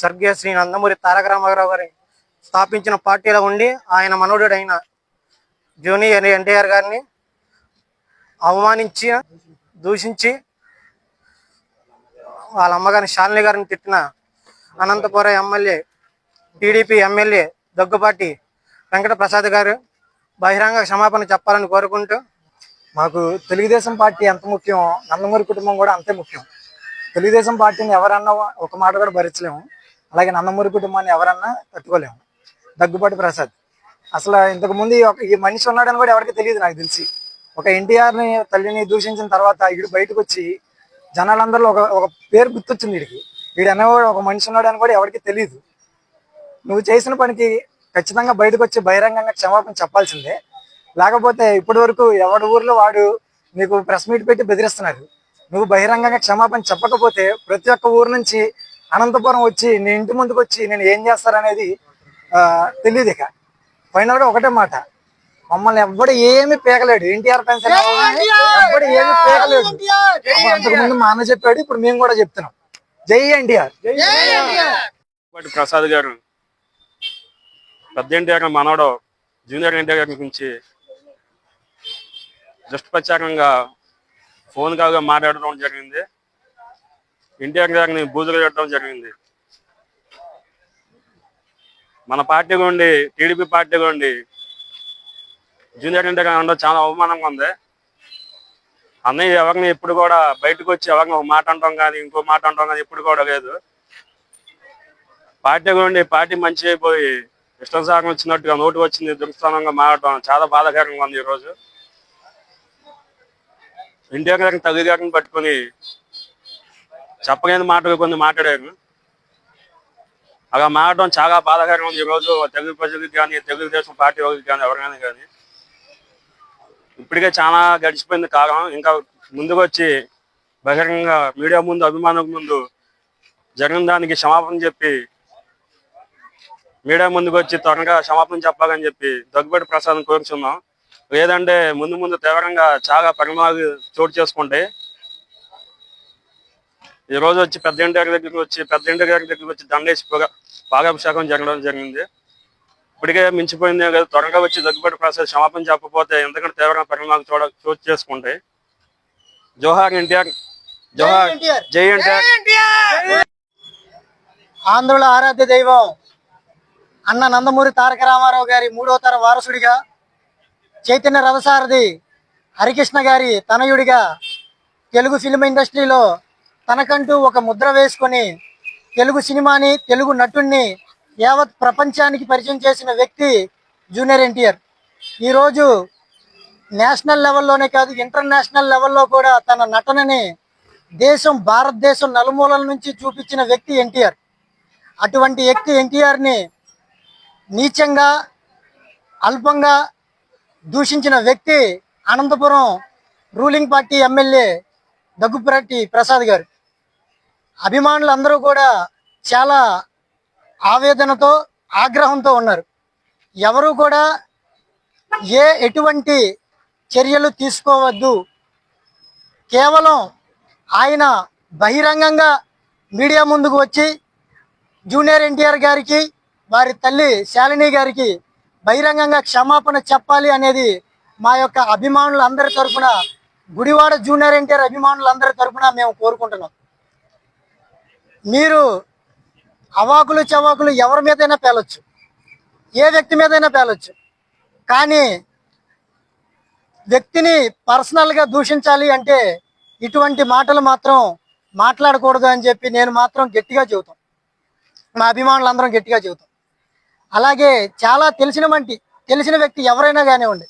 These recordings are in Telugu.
స్వర్గీయ శ్రీ నందమూరి తారక రామారావు గారి స్థాపించిన పార్టీలో ఉండి ఆయన మనోడుడైన జూనియర్ ఎన్టీఆర్ గారిని అవమానించి దూషించి వాళ్ళ అమ్మగారిని శాలిని గారిని తిట్టిన Anantapuram MLA TDP MLA Daggupati Venkata Prasad garu బహిరంగ క్షమాపణ చెప్పాలని కోరుకుంటూ మాకు తెలుగుదేశం పార్టీ ఎంత ముఖ్యం నందమూరి కుటుంబం కూడా అంతే ముఖ్యం. తెలుగుదేశం పార్టీని ఎవరన్నా ఒక మాట కూడా భరించలేము. అలాగే నందమూరి కుటుంబాన్ని ఎవరన్నా తట్టుకోలేము. దగ్గుబాటి ప్రసాద్. అసలు ఇంతకు ముందు ఈ ఒక- ఈ మనిషి ఉన్నాడని కూడా ఎవరికి తెలియదు నాకు తెలిసి. ఒక ఎన్టీఆర్ని తల్లిని దూషించిన తర్వాత వీడు బయటకు వచ్చి జనాలందరిలో ఒక ఒక పేరు గుర్తొచ్చింది వీడికి వీడు అనేవాడు ఒక మనిషి ఉన్నాడని కూడా ఎవరికి తెలియదు నువ్వు చేసిన పనికి ఖచ్చితంగా బయటకు వచ్చి బహిరంగంగా క్షమాపణ చెప్పాల్సిందే. లేకపోతే ఇప్పటి వరకు ఎవడి ఊర్లో వాడు నీకు ప్రెస్ మీట్ పెట్టి బెదిరిస్తున్నారు. నువ్వు బహిరంగంగా క్షమాపణ చెప్పకపోతే ప్రతి ఒక్క ఊరు నుంచి అనంతపురం వచ్చి నీ ఇంటి ముందుకు వచ్చి నేను ఏం చేస్తారనేది తెలియదు ఇక. ఫైనల్గా ఒకటే మాట. మమ్మల్ని ఎవ్వడు ఏమి పీకలేడు. ఎన్టీఆర్ పెన్షన్ ఎవ్వడు ఏమి పీకలేడు. అప్పుడు అంతకు ముందు మా అన్న చెప్పాడు ఇప్పుడు మేము కూడా చెప్తున్నాం. జై ఎన్టీఆర్! ప్రసాద్ గారు పెద్ద ఎన్టీఆర్ మనవడు జూనియర్ ఎన్టీఆర్ గారి గురించి దుష్ప్రచారంగా ఫోన్ కాల్గా మాట్లాడడం జరిగింది. ఇండియా గారిని బూజులు పెట్టడం జరిగింది. మన పార్టీ గుండి టీడీపీ పార్టీ గుండి జూనియర్ ఎన్టీఆర్ ఉండడం చాలా అవమానంగా ఉంది. అన్నయ్య ఎవరిని ఎప్పుడు కూడా బయటకు వచ్చి ఎవరిని ఒక మాట అంటాం కానీ ఇంకో మాట అంటాం కానీ ఎప్పుడు కూడా లేదు పార్టీ గుండి పార్టీ మంచి అయిపోయి ఇష్టం సాగం వచ్చినట్టుగా నోటు వచ్చింది దుర్స్థానంగా మారడం చాలా బాధాకరంగా ఉంది ఈరోజు. ఎన్టీఆర్ గారిని తల్లి గారిని పట్టుకొని చెప్పలేని మాటలు కొన్ని మాట్లాడారు. అలా మారడం చాలా బాధాకరంగా ఉంది. ఈరోజు తెలుగు ప్రజలకు కానీ తెలుగుదేశం పార్టీ వాళ్ళకి కానీ ఎవరికైనా కానీ ఇప్పటికే చాలా గడిచిపోయింది కాలం. ఇంకా ముందుకు వచ్చి బహిరంగంగా మీడియా ముందు అభిమానుల ముందు జరిగిన దానికి క్షమాపణ చెప్పి మీడియా ముందుకు వచ్చి త్వరగా క్షమాపణ చెప్పాలని చెప్పి దగ్గుబడి ప్రసాదం కోరుచున్నాం. లేదంటే ముందు ముందు తీవ్రంగా చాలా పరిణామాలు చోటు చేసుకుంటాయి. ఈ రోజు వచ్చి పెద్ద ఇంటి గారి దగ్గరికి వచ్చి పెద్ద ఇంటి గారి దగ్గరికి వచ్చి దండేసి పొగ- పాలాభిషేకం జరగడం జరిగింది. ఇప్పటికే మించిపోయింది కదా త్వరగా వచ్చి దగ్గుబడి ప్రసాద్ క్షమాపణ చెప్పకపోతే ఎందుకంటే తీవ్రంగా పరిణామాలు చూడ చోటు చేసుకుంటాయి. జోహార్ ఎన్టీఆర్ జోహార్. జై ఎన్టీఆర్. ఆంధ్రుల ఆరాధ్య దైవం అన్న నందమూరి తారక రామారావు గారి మూడో తర వారసుడిగా చైతన్య రథసారథి హరికృష్ణ గారి తనయుడిగా తెలుగు ఫిల్మ్ ఇండస్ట్రీలో తనకంటూ ఒక ముద్ర వేసుకొని తెలుగు సినిమాని తెలుగు నటుణ్ణి యావత్ ప్రపంచానికి పరిచయం చేసిన వ్యక్తి జూనియర్ ఎన్టీఆర్. ఈరోజు నేషనల్ లెవెల్లోనే కాదు ఇంటర్నేషనల్ లెవెల్లో కూడా తన నటనని దేశం భారతదేశం నలుమూలల నుంచి చూపించిన వ్యక్తి ఎన్టీఆర్. అటువంటి వ్యక్తి ఎన్టీఆర్ని నీచంగా అల్పంగా దూషించిన వ్యక్తి Anantapuram ruling party MLA Daggupati Prasad garu. అభిమానులందరూ కూడా చాలా ఆవేదనతో ఆగ్రహంతో ఉన్నారు. ఎవరు కూడా ఏ ఎటువంటి చర్యలు తీసుకోవద్దు. కేవలం ఆయన బహిరంగంగా మీడియా ముందుకు వచ్చి జూనియర్ ఎన్టీఆర్ గారికి వారి తల్లి శాలిని గారికి బహిరంగంగా క్షమాపణ చెప్పాలి అనేది మా యొక్క అభిమానులందరి తరఫున గుడివాడ జూనియర్ ఎన్టీఆర్ అభిమానులందరి తరఫున మేము కోరుకుంటున్నాం. మీరు అవాకులు చవాకులు ఎవరి మీదైనా పేలొచ్చు. ఏ వ్యక్తి మీదైనా పేలొచ్చు. కానీ వ్యక్తిని పర్సనల్గా దూషించాలి అంటే ఇటువంటి మాటలు మాత్రం మాట్లాడకూడదు అని చెప్పి నేను మాత్రం గట్టిగా చెబుతాం. మా అభిమానులందరం గట్టిగా చెబుతాం. అలాగే చాలా తెలిసిన వంటి తెలిసిన వ్యక్తి ఎవరైనా కానివ్వండి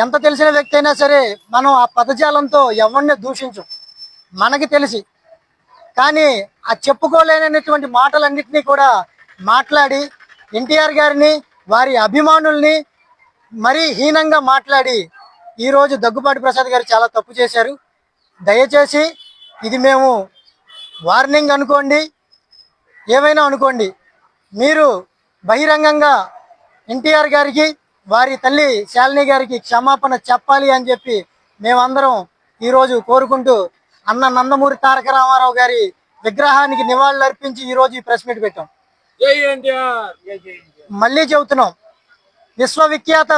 ఎంత తెలిసిన వ్యక్తి అయినా సరే మనం ఆ పదజాలంతో ఎవరిని దూషించం. మనకి తెలిసి కానీ ఆ చెప్పుకోలేనటువంటి మాటలన్నింటినీ కూడా మాట్లాడి ఎన్టీఆర్ గారిని వారి అభిమానుల్ని మరీ హీనంగా మాట్లాడి ఈరోజు దగ్గుపాటి ప్రసాద్ గారు చాలా తప్పు చేశారు. దయచేసి ఇది మేము వార్నింగ్ అనుకోండి. ఏమైనా అనుకోండి. మీరు బహిరంగంగా ఎన్టీఆర్ గారికి వారి తల్లి శాలిని గారికి క్షమాపణ చెప్పాలి అని చెప్పి మేమందరం ఈరోజు కోరుకుంటూ అన్న నందమూరి తారక రామారావు గారి విగ్రహానికి నివాళులు అర్పించి ఈరోజు ఈ ప్రెస్ మీట్ పెట్టాం. మళ్ళీ చెబుతున్నాం. విశ్వవిఖ్యాత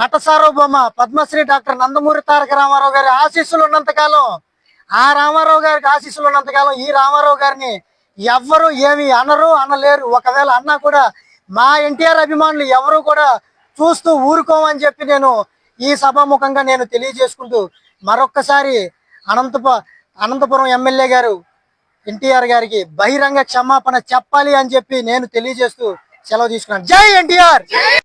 నట సార్వభౌమ పద్మశ్రీ డాక్టర్ నందమూరి తారక రామారావు గారి ఆశీస్సులు ఉన్నంత కాలం ఆ రామారావు గారికి ఆశీస్సులు ఉన్నంత కాలం ఈ రామారావు గారిని ఎవ్వరు ఏమి అనరు అనలేరు. ఒకవేళ అన్నా కూడా మా ఎన్టీఆర్ అభిమానులు ఎవరు కూడా చూస్తూ ఊరుకోమని చెప్పి నేను ఈ సభాముఖంగా నేను తెలియజేసుకుంటూ మరొక్కసారి అనంతప అనంతపురం ఎమ్మెల్యే గారు ఎన్టీఆర్ గారికి బహిరంగ క్షమాపణ చెప్పాలి అని చెప్పి నేను తెలియజేస్తూ సెలవు తీసుకున్నాను. జై ఎన్టీఆర్!